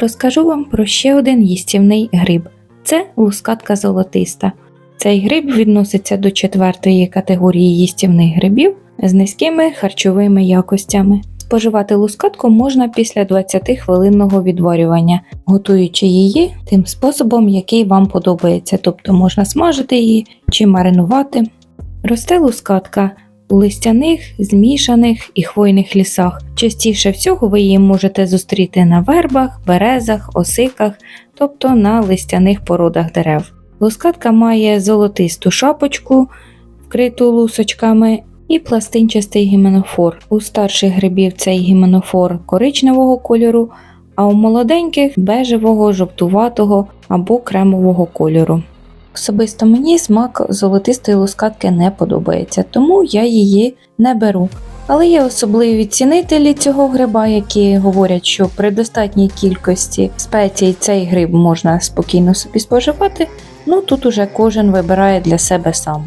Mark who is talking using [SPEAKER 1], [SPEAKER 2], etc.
[SPEAKER 1] Розкажу вам про ще один їстівний гриб це лускатка золотиста. Цей гриб відноситься до четвертої категорії їстівних грибів з низькими харчовими якостями. Споживати лускатку можна після 20-хвилинного відварювання, готуючи її тим способом, який вам подобається, тобто можна смажити її чи маринувати. Росте лускатка у листяних, змішаних і хвойних лісах. Частіше всього ви її можете зустріти на вербах, березах, осиках, тобто на листяних породах дерев. Лускатка має золотисту шапочку, вкриту лусочками, і пластинчастий гіменофор. У старших грибів цей гіменофор коричневого кольору, а у молоденьких бежевого, жовтуватого або кремового кольору. Особисто мені смак золотистої лускатки не подобається, тому я її не беру. Але є особливі цінителі цього гриба, які говорять, що при достатній кількості спецій цей гриб можна спокійно собі споживати. Ну тут уже кожен вибирає для себе сам.